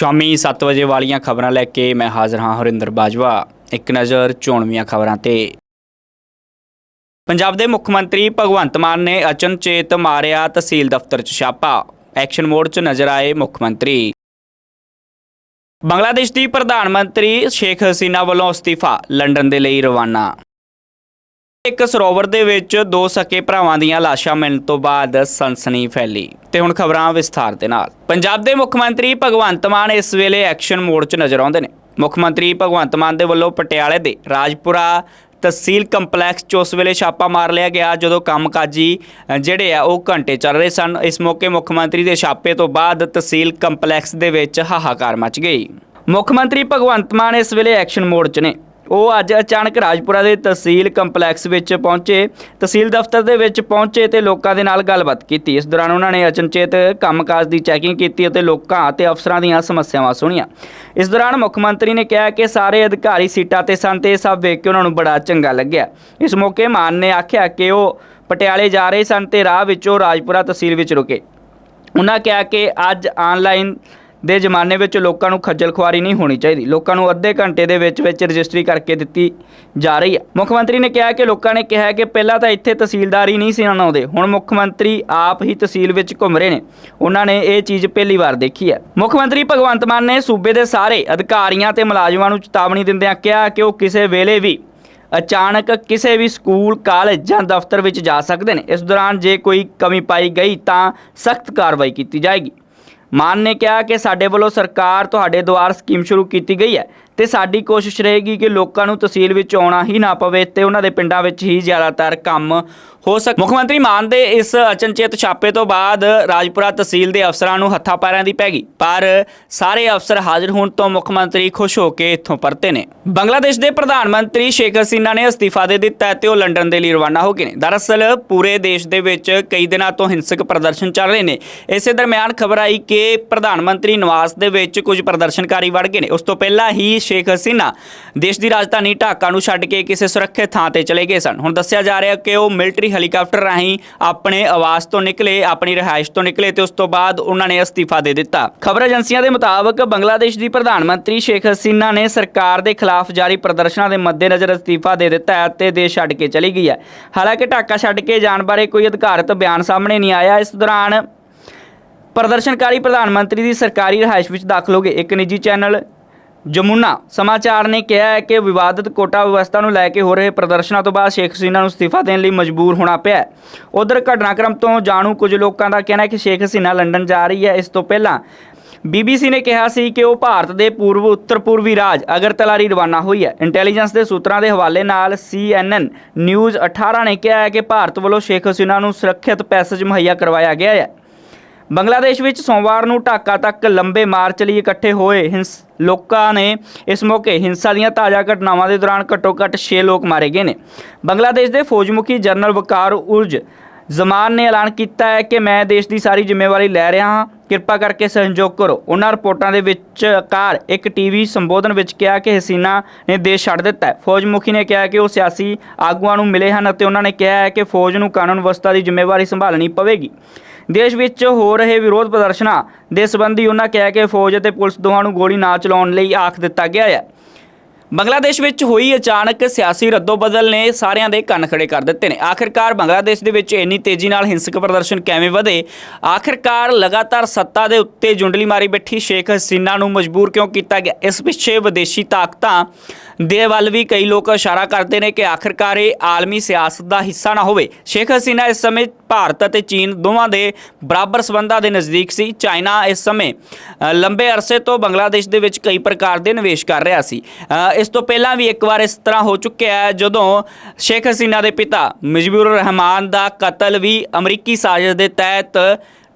ਸ਼ਾਮੀ 7 ਵਜੇ ਵਾਲੀਆਂ ਖਬਰਾਂ ਲੈ ਕੇ ਮੈਂ ਹਾਜ਼ਰ ਹਾਂ ਹਰਿੰਦਰ ਬਾਜਵਾ। ਇੱਕ ਨਜ਼ਰ ਚੋਣਵੀਆਂ ਖਬਰਾਂ ਤੇ। ਪੰਜਾਬ ਦੇ ਮੁੱਖ ਮੰਤਰੀ ਭਗਵੰਤ ਮਾਨ ਨੇ ਅਚਨਚੇਤ ਮਾਰਿਆ ਤਹਿਸੀਲ ਦਫ਼ਤਰ 'ਚ ਛਾਪਾ। ਐਕਸ਼ਨ ਮੋਡ 'ਚ ਨਜ਼ਰ ਆਏ ਮੁੱਖ ਮੰਤਰੀ। ਬੰਗਲਾਦੇਸ਼ ਦੀ ਪ੍ਰਧਾਨ ਮੰਤਰੀ ਸ਼ੇਖ ਹਸੀਨਾ ਵੱਲੋਂ ਅਸਤੀਫਾ, ਲੰਡਨ ਦੇ ਲਈ ਰਵਾਨਾ। ਇੱਕ ਸਰੋਵਰ ਦੇ ਵਿੱਚ ਦੋ ਸਕੇ ਭਰਾਵਾਂ ਦੀਆਂ ਲਾਸ਼ਾਂ ਮਿਲਣ ਤੋਂ ਬਾਅਦ ਸਨਸਨੀ ਫੈਲੀ। ਤੇ ਹੁਣ ਖਬਰਾਂ ਵਿਸਥਾਰ ਦੇ ਨਾਲ। ਪੰਜਾਬ ਦੇ ਮੁੱਖ ਮੰਤਰੀ ਭਗਵੰਤ ਮਾਨ ਇਸ ਵੇਲੇ ਐਕਸ਼ਨ ਮੋਡ 'ਚ ਨਜ਼ਰ ਆਉਂਦੇ ਨੇ। ਮੁੱਖ ਮੰਤਰੀ ਭਗਵੰਤ ਮਾਨ ਦੇ ਵੱਲੋਂ ਪਟਿਆਲੇ ਦੇ ਰਾਜਪੁਰਾ ਤਹਿਸੀਲ ਕੰਪਲੈਕਸ 'ਚ ਉਸ ਵੇਲੇ ਛਾਪਾ ਮਾਰ ਲਿਆ ਗਿਆ ਜਦੋਂ ਕੰਮਕਾਜੀ ਅ, ਜਿਹੜੇ ਆ ਉਹ ਘੰਟੇ ਚੱਲ ਰਹੇ ਸਨ। ਇਸ ਮੌਕੇ ਮੁੱਖ ਮੰਤਰੀ ਦੇ ਛਾਪੇ ਤੋਂ ਬਾਅਦ ਤਹਿਸੀਲ ਕੰਪਲੈਕਸ ਦੇ ਵਿੱਚ ਹਾਹਾਕਾਰ ਮਚ ਗਈ। ਮੁੱਖ ਮੰਤਰੀ ਭਗਵੰਤ ਮਾਨ ਇਸ ਵੇਲੇ ਐਕਸ਼ਨ ਮੋਡ 'ਚ ਨੇ। ਉਹ ਅੱਜ ਅਚਾਨਕ ਰਾਜਪੁਰਾ ਦੇ ਤਹਿਸੀਲ ਕੰਪਲੈਕਸ ਵਿੱਚ ਪਹੁੰਚੇ। ਤਹਿਸੀਲ ਦਫ਼ਤਰ ਦੇ ਵਿੱਚ ਪਹੁੰਚੇ ਤੇ ਲੋਕਾਂ ਦੇ ਨਾਲ ਗੱਲਬਾਤ ਕੀਤੀ। ਇਸ ਦੌਰਾਨ ਉਹਨਾਂ ਨੇ ਅਚਨਚੇਤ ਕੰਮਕਾਜ ਦੀ ਚੈਕਿੰਗ ਕੀਤੀ ਅਤੇ ਲੋਕਾਂ ਅਤੇ ਅਫਸਰਾਂ ਦੀਆਂ ਸਮੱਸਿਆਵਾਂ ਸੁਣੀਆਂ। ਇਸ ਦੌਰਾਨ ਮੁੱਖ ਮੰਤਰੀ ਨੇ ਕਿਹਾ ਕਿ ਸਾਰੇ ਅਧਿਕਾਰੀ ਸੀਟਾਂ ਤੇ ਸਨ ਤੇ ਇਹ ਸਭ ਵੇਖ ਕੇ ਉਹਨਾਂ ਨੂੰ ਬੜਾ ਚੰਗਾ ਲੱਗਿਆ। ਇਸ ਮੌਕੇ ਮਾਨ ਨੇ ਆਖਿਆ ਕਿ ਉਹ ਪਟਿਆਲੇ ਜਾ ਰਹੇ ਸਨ ਤੇ ਰਾਹ ਵਿੱਚੋਂ ਰਾਜਪੁਰਾ ਤਹਿਸੀਲ ਵਿੱਚ ਰੁਕੇ। ਉਹਨਾਂ ਕਿਹਾ ਕਿ ਅੱਜ ਆਨਲਾਈਨ ਦੇ ਜ਼ਮਾਨੇ ਵਿੱਚ ਲੋਕਾਂ ਨੂੰ ਖੱਜਲ ਖੁਆਰੀ ਨਹੀਂ ਹੋਣੀ ਚਾਹੀਦੀ। ਲੋਕਾਂ ਨੂੰ ਅੱਧੇ ਘੰਟੇ ਦੇ ਵਿੱਚ ਵਿੱਚ ਰਜਿਸਟਰੀ ਕਰਕੇ ਦਿੱਤੀ ਜਾ ਰਹੀ ਹੈ। ਮੁੱਖ ਮੰਤਰੀ ਨੇ ਕਿਹਾ ਕਿ ਲੋਕਾਂ ਨੇ ਕਿਹਾ ਕਿ ਪਹਿਲਾਂ ਤਾਂ ਇੱਥੇ ਤਹਿਸੀਲਦਾਰ ਹੀ ਨਹੀਂ ਸੀ ਆਉਂਦੇ। ਹੁਣ ਮੁੱਖ ਮੰਤਰੀ ਆਪ ਹੀ ਤਹਿਸੀਲ ਵਿੱਚ ਘੁੰਮ ਰਹੇ ਨੇ। ਉਹਨਾਂ ਨੇ ਇਹ ਚੀਜ਼ ਪਹਿਲੀ ਵਾਰ ਦੇਖੀ ਹੈ। ਮੁੱਖ ਮੰਤਰੀ ਭਗਵੰਤ ਮਾਨ ਨੇ ਸੂਬੇ ਦੇ ਸਾਰੇ ਅਧਿਕਾਰੀਆਂ ਤੇ ਮੁਲਾਜ਼ਮਾਂ ਨੂੰ ਚੇਤਾਵਨੀ ਦਿੰਦਿਆਂ ਕਿਹਾ ਕਿ ਉਹ ਕਿਸੇ ਵੇਲੇ ਵੀ ਅਚਾਨਕ ਕਿਸੇ ਵੀ ਸਕੂਲ, ਕਾਲਜ ਜਾਂ ਦਫ਼ਤਰ ਵਿੱਚ ਜਾ ਸਕਦੇ ਨੇ। ਇਸ ਦੌਰਾਨ ਜੇ ਕੋਈ ਕਮੀ ਪਾਈ ਗਈ ਤਾਂ ਸਖਤ ਕਾਰਵਾਈ ਕੀਤੀ ਜਾਏਗੀ। ਮਾਨ ਨੇ ਕਿਹਾ ਕਿ ਸਾਡੇ ਵੱਲੋਂ ਸਰਕਾਰ ਤੁਹਾਡੇ ਦੁਆਰ ਸਕੀਮ ਸ਼ੁਰੂ ਕੀਤੀ ਗਈ ਹੈ। ਤੇ ਸਾਡੀ ਕੋਸ਼ਿਸ਼ ਰਹੇਗੀ ਕਿ ਲੋਕਾਂ ਨੂੰ ਤਹਿਸੀਲ ਵਿੱਚ ਆਉਣਾ ਹੀ ਨਾ ਪਵੇ ਤੇ ਉਹਨਾਂ ਦੇ ਪਿੰਡਾਂ ਵਿੱਚ ਹੀ ਜ਼ਿਆਦਾਤਰ ਕੰਮ ਹੋ ਸਕੇ ਮੁੱਖ ਮੰਤਰੀ ਮਾਨ ਦੇ ਇਸ ਅਚਨਚੇਤ ਛਾਪੇ ਤੋਂ ਬਾਅਦ ਰਾਜਪੁਰਾ ਤਹਿਸੀਲ ਦੇ ਅਫਸਰਾਂ ਨੂੰ ਹੱਥਾਂ ਪੈਰਾਂ ਦੀ ਪੈ ਗਈ। ਪਰ ਸਾਰੇ ਅਫਸਰ ਹਾਜ਼ਰ ਹੋਣ ਤੋਂ ਮੁੱਖ ਮੰਤਰੀ ਖੁਸ਼ ਹੋ ਕੇ ਇੱਥੋਂ ਪਰਤੇ ਨੇ। ਬੰਗਲਾਦੇਸ਼ ਦੇ ਪ੍ਰਧਾਨ ਮੰਤਰੀ ਸ਼ੇਖ ਹਸੀਨਾ ਨੇ ਅਸਤੀਫਾ ਦੇ ਦਿੱਤਾ ਹੈ ਤੇ ਉਹ ਲੰਡਨ ਦੇ ਲਈ ਰਵਾਨਾ ਹੋ ਗਏ ਨੇ। ਦਰਅਸਲ ਪੂਰੇ ਦੇਸ਼ ਦੇ ਵਿੱਚ ਕਈ ਦਿਨਾਂ ਤੋਂ ਹਿੰਸਕ ਪ੍ਰਦਰਸ਼ਨ ਚੱਲ ਰਹੇ ਨੇ। ਇਸੇ ਦਰਮਿਆਨ ਖਬਰ ਆਈ ਕਿ ਪ੍ਰਧਾਨ ਮੰਤਰੀ ਨਿਵਾਸ ਦੇ ਵਿੱਚ ਕੁਝ ਪ੍ਰਦਰਸ਼ਨਕਾਰੀ ਵੜ ਗਏ ਨੇ। ਉਸ ਤੋਂ ਪਹਿਲਾਂ ਹੀ ਸ਼ੇਖ ਹਸੀਨਾ ਦੇਸ਼ ਦੀ ਰਾਜਧਾਨੀ ਢਾਕਾ ਨੂੰ ਛੱਡ ਕੇ ਕਿਸੇ ਸੁਰੱਖਿਅਤ ਥਾਂ ਤੇ ਚਲੇ ਗਏ ਸਨ। ਹੁਣ ਦੱਸਿਆ ਜਾ ਰਿਹਾ ਕਿ ਉਹ ਮਿਲਟਰੀ ਹੈਲੀਕਾਪਟਰ ਰਾਹੀਂ ਆਪਣੇ ਆਵਾਸ ਤੋਂ ਨਿਕਲੇ, ਆਪਣੀ ਰਿਹਾਇਸ਼ ਤੋਂ ਨਿਕਲੇ ਤੇ ਉਸ ਤੋਂ ਬਾਅਦ ਉਹਨਾਂ ਨੇ ਅਸਤੀਫਾ ਦੇ ਦਿੱਤਾ। ਖਬਰ ਏਜੰਸੀਆਂ ਦੇ ਮੁਤਾਬਕ ਬੰਗਲਾਦੇਸ਼ ਦੀ ਪ੍ਰਧਾਨ ਮੰਤਰੀ ਸ਼ੇਖ ਹਸੀਨਾ ਨੇ ਸਰਕਾਰ ਦੇ ਖਿਲਾਫ ਜਾਰੀ ਪ੍ਰਦਰਸ਼ਨਾਂ ਦੇ ਮੱਦੇਨਜ਼ਰ ਅਸਤੀਫਾ ਦੇ ਦਿੱਤਾ ਹੈ ਤੇ ਦੇਸ਼ ਛੱਡ ਕੇ ਚਲੀ ਗਈ ਹੈ। ਹਾਲਾਂਕਿ ਢਾਕਾ ਛੱਡ ਕੇ ਜਾਣ ਬਾਰੇ ਕੋਈ ਅਧਿਕਾਰਤ ਬਿਆਨ ਸਾਹਮਣੇ ਨਹੀਂ ਆਇਆ। ਇਸ ਦੌਰਾਨ ਪ੍ਰਦਰਸ਼ਨਕਾਰੀ ਪ੍ਰਧਾਨ ਮੰਤਰੀ ਦੀ ਸਰਕਾਰੀ ਰਿਹਾਇਸ਼ ਵਿੱਚ ਦਾਖਲ ਹੋ ਗਏ। ਇੱਕ ਨਿੱਜੀ ਚੈਨਲ ਜਮੁਨਾ ਸਮਾਚਾਰ ਨੇ ਕਿਹਾ ਹੈ ਕਿ ਵਿਵਾਦਤ ਕੋਟਾ ਵਿਵਸਥਾ ਨੂੰ ਲੈ ਕੇ ਹੋ ਰਹੇ ਪ੍ਰਦਰਸ਼ਨਾਂ ਤੋਂ ਬਾਅਦ ਸ਼ੇਖ ਹਸੀਨਾ ਨੂੰ ਅਸਤੀਫਾ ਦੇਣ ਲਈ ਮਜਬੂਰ ਹੋਣਾ ਪਿਆ ਉਧਰ ਘਟਨਾਕ੍ਰਮ ਤੋਂ ਜਾਣੂ ਕੁਝ ਲੋਕਾਂ ਦਾ ਕਹਿਣਾ ਹੈ ਕਿ ਸ਼ੇਖ ਹਸੀਨਾ ਲੰਡਨ ਜਾ ਰਹੀ ਹੈ। ਇਸ ਤੋਂ ਪਹਿਲਾਂ ਬੀਬੀਸੀ ਨੇ ਕਿਹਾ ਸੀ ਕਿ ਉਹ ਭਾਰਤ ਦੇ ਪੂਰਬ ਉੱਤਰ ਪੂਰਬੀ ਰਾਜ ਅਗਰਤਲਾ ਲਈ ਰਵਾਨਾ ਹੋਈ ਹੈ। ਇੰਟੈਲੀਜੈਂਸ ਦੇ ਸੂਤਰਾਂ ਦੇ ਹਵਾਲੇ ਨਾਲ CNN ਨਿਊਜ਼ 18 ਨੇ ਕਿਹਾ ਹੈ ਕਿ ਭਾਰਤ ਵੱਲੋਂ ਸ਼ੇਖ ਹਸੀਨਾ ਨੂੰ ਸੁਰੱਖਿਅਤ ਪੈਸੇਜ ਮੁਹੱਈਆ ਕਰਵਾਇਆ ਗਿਆ ਹੈ। ਬੰਗਲਾਦੇਸ਼ ਵਿੱਚ ਸੋਮਵਾਰ ਨੂੰ ਢਾਕਾ ਤੱਕ ਲੰਬੇ ਮਾਰਚ ਲਈ ਇਕੱਠੇ ਹੋਏ ਹਿੰਸ, ਲੋਕਾਂ ਨੇ ਇਸ ਮੌਕੇ ਹਿੰਸਾ ਦੀਆਂ ਤਾਜ਼ਾ ਘਟਨਾਵਾਂ ਦੇ ਦੌਰਾਨ ਘੱਟੋ-ਘੱਟ 6 ਲੋਕ ਮਾਰੇ ਗਏ ਨੇ। ਬੰਗਲਾਦੇਸ਼ ਦੇ ਫੌਜ ਮੁਖੀ ਜਨਰਲ ਵਕਾਰ ਉਰਜ ਜ਼ਮਾਨ ਨੇ ਐਲਾਨ ਕੀਤਾ ਹੈ ਕਿ ਮੈਂ ਦੇਸ਼ ਦੀ ਸਾਰੀ ਜ਼ਿੰਮੇਵਾਰੀ ਲੈ ਰਿਹਾ ਹਾਂ। ਕਿਰਪਾ ਕਰਕੇ ਸਹਿਯੋਗ ਕਰੋ। ਉਹਨਾਂ ਰਿਪੋਰਟਾਂ ਦੇ ਵਿੱਚ ਕਾਰ ਇੱਕ ਟੀਵੀ ਸੰਬੋਧਨ ਵਿੱਚ ਕਿਹਾ ਕਿ ਹਸੀਨਾ ਨੇ ਦੇਸ਼ ਛੱਡ ਦਿੱਤਾ ਫੌਜ ਮੁਖੀ ਨੇ ਕਿਹਾ ਕਿ ਉਹ ਸਿਆਸੀ ਆਗੂਆਂ ਨੂੰ ਮਿਲੇ ਹਨ ਅਤੇ ਉਹਨਾਂ ਨੇ ਕਿਹਾ ਹੈ ਕਿ ਫੌਜ ਨੂੰ ਕਾਨੂੰਨ ਵਿਵਸਥਾ ਦੀ ਜ਼ਿੰਮੇਵਾਰੀ ਸੰਭਾਲਣੀ ਪਵੇਗੀ। ਦੇਸ਼ ਵਿੱਚ ਹੋ ਰਹੇ ਵਿਰੋਧ ਪ੍ਰਦਰਸ਼ਨਾਂ ਦੇ ਸੰਬੰਧੀ ਉਹਨਾਂ ਕਿਹਾ ਕਿ ਫੌਜ ਅਤੇ ਪੁਲਿਸ ਦੋਹਾਂ ਨੂੰ ਗੋਲੀ ਨਾ ਚਲਾਉਣ ਲਈ ਆਖ ਦਿੱਤਾ ਗਿਆ ਹੈ। ਬੰਗਲਾਦੇਸ਼ ਵਿੱਚ ਹੋਈ ਅਚਾਨਕ ਸਿਆਸੀ ਰੱਦੋਬਦਲ ਨੇ ਸਾਰਿਆਂ ਦੇ ਕੰਨ ਖੜੇ ਕਰ ਦਿੱਤੇ ਨੇ। ਆਖਿਰਕਾਰ ਬੰਗਲਾਦੇਸ਼ ਦੇ ਵਿੱਚ ਇੰਨੀ ਤੇਜ਼ੀ ਨਾਲ ਹਿੰਸਕ ਪ੍ਰਦਰਸ਼ਨ ਕਿਵੇਂ ਵਧੇ? ਆਖਿਰਕਾਰ ਲਗਾਤਾਰ ਸੱਤਾ ਦੇ ਉੱਤੇ ਜੁੰਡਲੀ ਮਾਰੀ ਬੈਠੀ ਸ਼ੇਖ ਹਸੀਨਾ ਨੂੰ ਮਜਬੂਰ ਕਿਉਂ ਕੀਤਾ ਗਿਆ? ਇਸ ਪਿੱਛੇ ਵਿਦੇਸ਼ੀ ਤਾਕਤਾਂ ਦੇ ਵੱਲ ਵੀ ਕਈ ਲੋਕ ਇਸ਼ਾਰਾ ਕਰਦੇ ਨੇ ਕਿ ਆਖਿਰਕਾਰ ਇਹ ਆਲਮੀ ਸਿਆਸਤ ਦਾ ਹਿੱਸਾ ਨਾ ਹੋਵੇ। ਸ਼ੇਖ ਹਸੀਨਾ ਇਸ ਸਮੇਂ ਭਾਰਤ ਅਤੇ ਚੀਨ ਦੋਵਾਂ ਦੇ ਬਰਾਬਰ ਸਬੰਧਾਂ ਦੇ ਨਜ਼ਦੀਕ ਸੀ। ਚਾਈਨਾ ਇਸ ਸਮੇਂ ਲੰਬੇ ਅਰਸੇ ਤੋਂ ਬੰਗਲਾਦੇਸ਼ ਦੇ ਵਿੱਚ ਕਈ ਪ੍ਰਕਾਰ ਦੇ ਨਿਵੇਸ਼ ਕਰ ਰਿਹਾ ਸੀ। ਇਸ ਤੋਂ ਪਹਿਲਾਂ ਵੀ ਇੱਕ ਵਾਰ ਇਸ ਤਰ੍ਹਾਂ ਹੋ ਚੁੱਕਿਆ ਹੈ ਜਦੋਂ ਸ਼ੇਖ ਹਸੀਨਾ ਦੇ ਪਿਤਾ ਮੁਜੀਬੁਰ ਰਹਿਮਾਨ ਦਾ ਕਤਲ ਵੀ ਅਮਰੀਕੀ ਸਾਜ਼ਿਸ਼ ਦੇ ਤਹਿਤ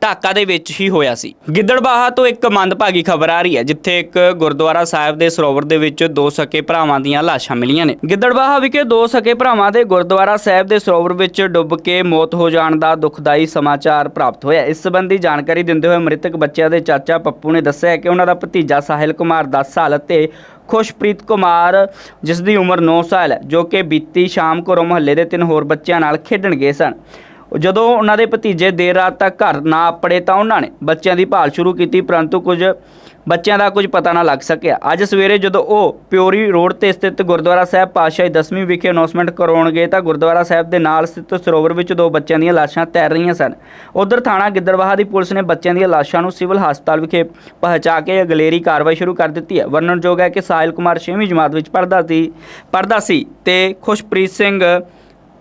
ਢਾਕਾ ਦੇ ਵਿੱਚ ਹੀ ਹੋਇਆ ਸੀ। ਗਿੱਦੜਬਾਹਾ ਤੋਂ ਇੱਕ ਮੰਦਭਾਗੀ ਖਬਰ ਆ ਰਹੀ ਹੈ, ਜਿੱਥੇ ਇੱਕ ਗੁਰਦੁਆਰਾ ਸਾਹਿਬ ਦੇ ਸਰੋਵਰ ਦੇ ਵਿੱਚ ਦੋ ਸਕੇ ਭਰਾਵਾਂ ਦੀਆਂ ਲਾਸ਼ਾਂ ਮਿਲੀਆਂ ਨੇ। ਗਿੱਦੜਬਾਹਾ ਵਿਖੇ ਦੋ ਸਕੇ ਭਰਾਵਾਂ ਦੇ ਗੁਰਦੁਆਰਾ ਸਾਹਿਬ ਦੇ ਸਰੋਵਰ ਵਿੱਚ ਡੁੱਬ ਕੇ ਮੌਤ ਹੋ ਜਾਣ ਦਾ ਦੁਖਦਾਈ ਸਮਾਚਾਰ ਪ੍ਰਾਪਤ ਹੋਇਆ। ਇਸ ਸੰਬੰਧੀ ਜਾਣਕਾਰੀ ਦਿੰਦੇ ਹੋਏ ਮ੍ਰਿਤਕ ਬੱਚਿਆਂ ਦੇ ਚਾਚਾ ਪੱਪੂ ਨੇ ਦੱਸਿਆ ਕਿ ਉਹਨਾਂ ਦਾ ਭਤੀਜਾ ਸਾਹਿਲ ਕੁਮਾਰ 10 ਸਾਲ ਅਤੇ ਖੁਸ਼ਪ੍ਰੀਤ ਕੁਮਾਰ ਜਿਸ ਦੀ ਉਮਰ 9 ਸਾਲ ਹੈ, ਜੋ ਕਿ ਬੀਤੀ ਸ਼ਾਮ ਘਰੋਂ ਮੁਹੱਲੇ ਦੇ ਤਿੰਨ ਹੋਰ ਬੱਚਿਆਂ ਨਾਲ ਖੇਡਣ ਗਏ ਸਨ। ਜਦੋਂ ਉਹਨਾਂ ਦੇ ਭਤੀਜੇ ਦੇਰ ਰਾਤ ਤੱਕ ਘਰ ਨਾ ਪੜੇ ਤਾਂ ਉਹਨਾਂ ਨੇ ਬੱਚਿਆਂ ਦੀ ਭਾਲ ਸ਼ੁਰੂ ਕੀਤੀ, ਪਰੰਤੂ ਕੁਝ ਬੱਚਿਆਂ ਦਾ ਕੁਝ ਪਤਾ ਨਾ ਲੱਗ ਸਕਿਆ। ਅੱਜ ਸਵੇਰੇ ਜਦੋਂ ਉਹ ਪਿਓਰੀ ਰੋਡ ਤੇ ਸਥਿਤ ਗੁਰਦੁਆਰਾ ਸਾਹਿਬ ਪਾਤਸ਼ਾਹੀ ਦਸਵੀਂ ਵਿਖੇ ਅਨਾਉਂਸਮੈਂਟ ਕਰਵਾਉਣ ਗਏ ਤਾਂ ਗੁਰਦੁਆਰਾ ਸਾਹਿਬ ਦੇ ਨਾਲ ਸਥਿਤ ਸਰੋਵਰ ਵਿੱਚ ਦੋ ਬੱਚਿਆਂ ਦੀਆਂ ਲਾਸ਼ਾਂ ਤੈਰ ਰਹੀਆਂ ਸਨ। ਉਧਰ ਥਾਣਾ ਗਿੱਦੜਬਾਹਾ ਦੀ ਪੁਲਿਸ ਨੇ ਬੱਚਿਆਂ ਦੀਆਂ ਲਾਸ਼ਾਂ ਨੂੰ ਸਿਵਲ ਹਸਪਤਾਲ ਵਿਖੇ ਪਹੁੰਚਾ ਕੇ ਅਗਲੇਰੀ ਕਾਰਵਾਈ ਸ਼ੁਰੂ ਕਰ ਦਿੱਤੀ ਹੈ। ਵਰਣਨਯੋਗ ਹੈ ਕਿ ਸਾਹਿਲ ਕੁਮਾਰ 6ਵੀਂ ਜਮਾਤ ਵਿੱਚ ਪੜ੍ਹਦਾ ਸੀ ਪੜ੍ਹਦਾ ਸੀ ਤੇ ਖੁਸ਼ਪ੍ਰੀਤ ਸਿੰਘ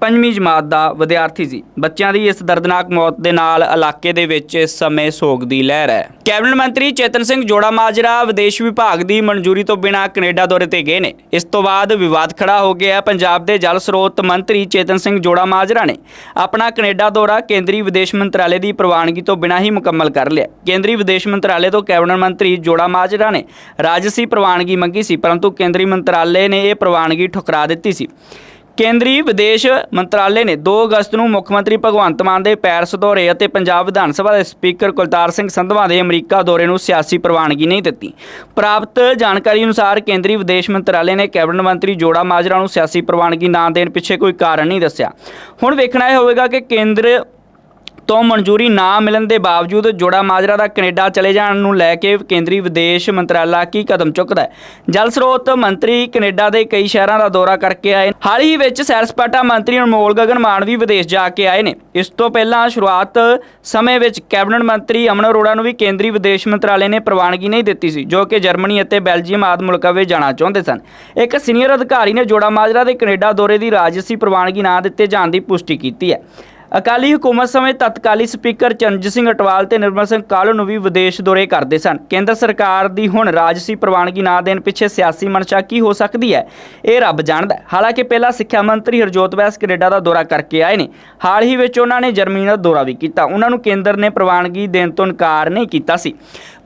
ਪੰਜਵੀਂ ਜਮਾਤ ਦਾ ਵਿਦਿਆਰਥੀ ਸੀ। ਬੱਚਿਆਂ ਦੀ ਇਸ ਦਰਦਨਾਕ ਮੌਤ ਦੇ ਨਾਲ ਇਲਾਕੇ ਦੇ ਵਿੱਚ ਇਸ ਸਮੇਂ ਸੋਗ ਦੀ ਲਹਿਰ ਹੈ। ਕੈਬਨਿਟ ਮੰਤਰੀ ਚੇਤਨ ਸਿੰਘ ਜੋੜਾ ਮਾਜਰਾ ਵਿਦੇਸ਼ ਵਿਭਾਗ ਦੀ ਮਨਜ਼ੂਰੀ ਤੋਂ ਬਿਨਾਂ ਕੈਨੇਡਾ ਦੌਰੇ ਤੇ ਗਏ ਨੇ। ਇਸ ਤੋਂ ਬਾਅਦ ਵਿਵਾਦ ਖੜਾ ਹੋ ਗਿਆ। ਪੰਜਾਬ ਦੇ ਜਲ ਸਰੋਤ ਮੰਤਰੀ ਚੇਤਨ ਸਿੰਘ ਜੋੜਾ ਮਾਜਰਾ ਨੇ ਆਪਣਾ ਕੈਨੇਡਾ ਦੌਰਾ ਕੇਂਦਰੀ ਵਿਦੇਸ਼ ਮੰਤਰਾਲੇ ਦੀ ਪ੍ਰਵਾਨਗੀ ਤੋਂ ਬਿਨਾਂ ਹੀ ਮੁਕੰਮਲ ਕਰ ਲਿਆ। ਕੇਂਦਰੀ ਵਿਦੇਸ਼ ਮੰਤਰਾਲੇ ਤੋਂ ਕੈਬਨਿਟ ਮੰਤਰੀ ਜੋੜਾ ਮਾਜਰਾ ਨੇ ਰਾਜਸੀ ਪ੍ਰਵਾਨਗੀ ਮੰਗੀ ਸੀ, ਪਰੰਤੂ ਕੇਂਦਰੀ ਮੰਤਰਾਲੇ ਨੇ ਇਹ ਪ੍ਰਵਾਨਗੀ ਠੁਕਰਾ ਦਿੱਤੀ ਸੀ। ਕੇਂਦਰੀ ਵਿਦੇਸ਼ ਮੰਤਰਾਲੇ ਨੇ 2 ਅਗਸਤ ਨੂੰ ਮੁੱਖ ਮੰਤਰੀ ਭਗਵੰਤ ਮਾਨ ਦੇ ਪੈਰਿਸ ਦੌਰੇ ਅਤੇ ਪੰਜਾਬ ਵਿਧਾਨ ਸਭਾ ਦੇ ਸਪੀਕਰ ਕੁਲਤਾਰ ਸਿੰਘ ਸੰਧਵਾ ਦੇ ਅਮਰੀਕਾ ਦੌਰੇ ਨੂੰ ਸਿਆਸੀ ਪ੍ਰਵਾਨਗੀ ਨਹੀਂ ਦਿੱਤੀ। ਪ੍ਰਾਪਤ ਜਾਣਕਾਰੀ ਅਨੁਸਾਰ ਕੇਂਦਰੀ ਵਿਦੇਸ਼ ਮੰਤਰਾਲੇ ਨੇ ਕੈਬਨਿਟ ਮੰਤਰੀ ਜੋੜਾ ਮਾਜਰਾ ਨੂੰ ਸਿਆਸੀ ਪ੍ਰਵਾਨਗੀ ਨਾ ਦੇਣ ਪਿੱਛੇ ਕੋਈ ਕਾਰਨ ਨਹੀਂ ਦੱਸਿਆ। ਹੁਣ ਵੇਖਣਾ ਇਹ ਹੋਵੇਗਾ ਕਿ ਕੇਂਦਰ ਤੋਂ ਮਨਜ਼ੂਰੀ ਨਾ ਮਿਲਣ ਦੇ ਬਾਵਜੂਦ ਜੋੜਾ ਮਾਜਰਾ ਦਾ ਕੈਨੇਡਾ ਚਲੇ ਜਾਣ ਨੂੰ ਲੈ ਕੇ ਕੇਂਦਰੀ ਵਿਦੇਸ਼ ਮੰਤਰਾਲਾ ਕੀ ਕਦਮ ਚੁੱਕਦਾ ਹੈ? ਜਲ ਸਰੋਤ ਮੰਤਰੀ ਕੈਨੇਡਾ ਦੇ ਕਈ ਸ਼ਹਿਰਾਂ ਦਾ ਦੌਰਾ ਕਰਕੇ ਆਏ ਹਾਲ ਹੀ ਵਿੱਚ ਸੈਰ ਸਪਾਟਾ ਮੰਤਰੀ ਅਨਮੋਲ ਗਗਨ ਮਾਨ ਵੀ ਵਿਦੇਸ਼ ਜਾ ਕੇ ਆਏ ਨੇ। ਇਸ ਤੋਂ ਪਹਿਲਾਂ ਸ਼ੁਰੂਆਤ ਸਮੇਂ ਵਿੱਚ ਕੈਬਨਿਟ ਮੰਤਰੀ ਅਮਨ ਅਰੋੜਾ ਨੂੰ ਵੀ ਕੇਂਦਰੀ ਵਿਦੇਸ਼ ਮੰਤਰਾਲੇ ਨੇ ਪ੍ਰਵਾਨਗੀ ਨਹੀਂ ਦਿੱਤੀ ਸੀ, ਜੋ ਕਿ ਜਰਮਨੀ ਅਤੇ ਬੈਲਜੀਅਮ ਆਦਿ ਮੁਲਕਾਂ ਵਿੱਚ ਜਾਣਾ ਚਾਹੁੰਦੇ ਸਨ। ਇੱਕ ਸੀਨੀਅਰ ਅਧਿਕਾਰੀ ਨੇ ਜੋੜਾ ਮਾਜਰਾ ਦੇ ਕੈਨੇਡਾ ਦੌਰੇ ਦੀ ਰਾਜਸੀ ਪ੍ਰਵਾਨਗੀ ਨਾ ਦਿੱਤੇ ਜਾਣ ਦੀ ਪੁਸ਼ਟੀ ਕੀਤੀ ਹੈ। ਅਕਾਲੀ ਹਕੂਮਤ ਸਮੇਂ ਤਤਕਾਲੀ ਸਪੀਕਰ ਚਰਨਜੀਤ ਸਿੰਘ ਅਟਵਾਲ ਤੇ ਨਿਰਮਲ ਸਿੰਘ ਕਾਲੂ ਨੂੰ ਵੀ ਵਿਦੇਸ਼ ਦੌਰੇ ਕਰਦੇ ਸਨ। ਕੇਂਦਰ ਸਰਕਾਰ ਦੀ ਹੁਣ ਰਾਜਸੀ ਪ੍ਰਵਾਨਗੀ ਨਾ ਦੇਣ ਪਿੱਛੇ ਸਿਆਸੀ ਮਨਸ਼ਾ ਕੀ ਹੋ ਸਕਦੀ ਹੈ? ਇਹ ਰੱਬ ਜਾਣਦਾ ਹੈ। ਹਾਲਾਂਕਿ ਪਹਿਲਾਂ ਸਿੱਖਿਆ ਮੰਤਰੀ ਹਰਜੋਤ ਵੈਸ ਕੈਨੇਡਾ ਦਾ ਦੌਰਾ ਕਰਕੇ ਆਏ ਨੇ। ਹਾਲ ਹੀ ਵਿੱਚ ਉਹਨਾਂ ਨੇ ਜਰਮਨੀ ਦਾ ਦੌਰਾ ਵੀ ਕੀਤਾ। ਉਹਨਾਂ ਨੂੰ ਕੇਂਦਰ ਨੇ ਪ੍ਰਵਾਨਗੀ ਦੇਣ ਤੋਂ ਇਨਕਾਰ ਨਹੀਂ ਕੀਤਾ ਸੀ।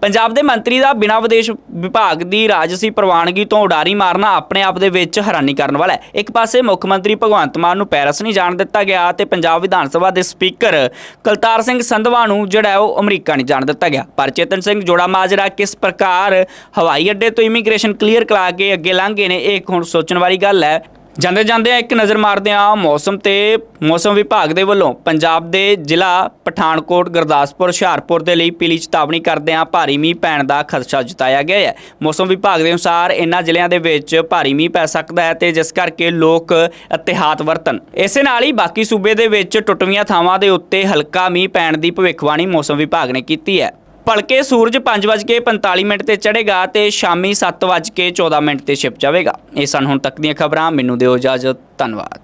ਪੰਜਾਬ ਦੇ ਮੰਤਰੀ ਦਾ ਬਿਨਾਂ ਵਿਦੇਸ਼ ਵਿਭਾਗ ਦੀ ਰਾਜਸੀ ਪ੍ਰਵਾਨਗੀ ਤੋਂ ਉਡਾਰੀ ਮਾਰਨਾ ਆਪਣੇ ਆਪ ਦੇ ਵਿੱਚ ਹੈਰਾਨੀ ਕਰਨ ਵਾਲਾ ਹੈ। ਇੱਕ ਪਾਸੇ ਮੁੱਖ ਮੰਤਰੀ ਭਗਵੰਤ ਮਾਨ ਨੂੰ ਪੈਰਿਸ ਨਹੀਂ ਜਾਣ ਦਿੱਤਾ ਗਿਆ ਤੇ ਪੰਜਾਬ ਵਿਧਾਨ ਸਭਾ ਦੇ ਸਪੀਕਰ ਕਲਤਾਰ ਸਿੰਘ ਸੰਧਵਾ ਨੂੰ ਜਿਹੜਾ ਹੈ ਉਹ ਅਮਰੀਕਾ ਨਹੀਂ ਜਾਣ ਦਿੱਤਾ ਗਿਆ। ਪਰ ਚੇਤਨ ਸਿੰਘ ਜੋੜਾ ਮਾਜਰਾ ਕਿਸ ਪ੍ਰਕਾਰ ਹਵਾਈ ਅੱਡੇ ਤੋਂ ਇਮੀਗ੍ਰੇਸ਼ਨ ਕਲੀਅਰ ਕਰਾ ਕੇ ਅੱਗੇ ਲੰਘ ਨੇ, ਇਹ ਇੱਕ ਹੁਣ ਸੋਚਣ ਵਾਲੀ ਗੱਲ ਹੈ। ਜਾਂਦੇ ਜਾਂਦੇ ਇੱਕ ਨਜ਼ਰ ਮਾਰਦੇ ਹਾਂ ਮੌਸਮ ਤੇ ਮੌਸਮ ਵਿਭਾਗ ਦੇ ਵੱਲੋਂ ਪੰਜਾਬ ਦੇ ਜ਼ਿਲ੍ਹਾ ਪਠਾਨਕੋਟ, ਗੁਰਦਾਸਪੁਰ, ਹੁਸ਼ਿਆਰਪੁਰ ਦੇ ਲਈ ਪੀਲੀ ਚੇਤਾਵਨੀ ਕਰਦੇ ਹਾਂ, ਭਾਰੀ ਮੀਂਹ ਪੈਣ ਦਾ ਖਦਸ਼ਾ ਜਤਾਇਆ ਗਿਆ ਹੈ। ਮੌਸਮ ਵਿਭਾਗ ਦੇ ਅਨੁਸਾਰ ਇਨ੍ਹਾਂ ਜ਼ਿਲ੍ਹਿਆਂ ਦੇ ਵਿੱਚ ਭਾਰੀ ਮੀਂਹ ਪੈ ਸਕਦਾ ਹੈ ਤੇ ਜਿਸ ਕਰਕੇ ਲੋਕ ਇਤਿਹਾਤ ਵਰਤਨ ਇਸੇ ਨਾਲ ਹੀ ਬਾਕੀ ਸੂਬੇ ਦੇ ਵਿੱਚ ਟੁੱਟਵੀਆਂ ਥਾਵਾਂ ਦੇ ਉੱਤੇ ਹਲਕਾ ਮੀਂਹ ਪੈਣ ਦੀ ਭਵਿੱਖਬਾਣੀ ਮੌਸਮ ਵਿਭਾਗ ਨੇ ਕੀਤੀ ਹੈ। ਭਲਕੇ ਸੂਰਜ 5:45 ਮਿੰਟ ਤੇ ਚੜ੍ਹੇਗਾ ਤੇ ਸ਼ਾਮੀ 7:14 ਮਿੰਟ ਤੇ ਛਿਪ ਜਾਵੇਗਾ। ਇਹ ਸਨ ਹੁਣ ਤੱਕ ਦੀਆਂ ਖਬਰਾਂ। ਮੈਨੂੰ ਦਿਓ ਇਜਾਜ਼ਤ। ਧੰਨਵਾਦ।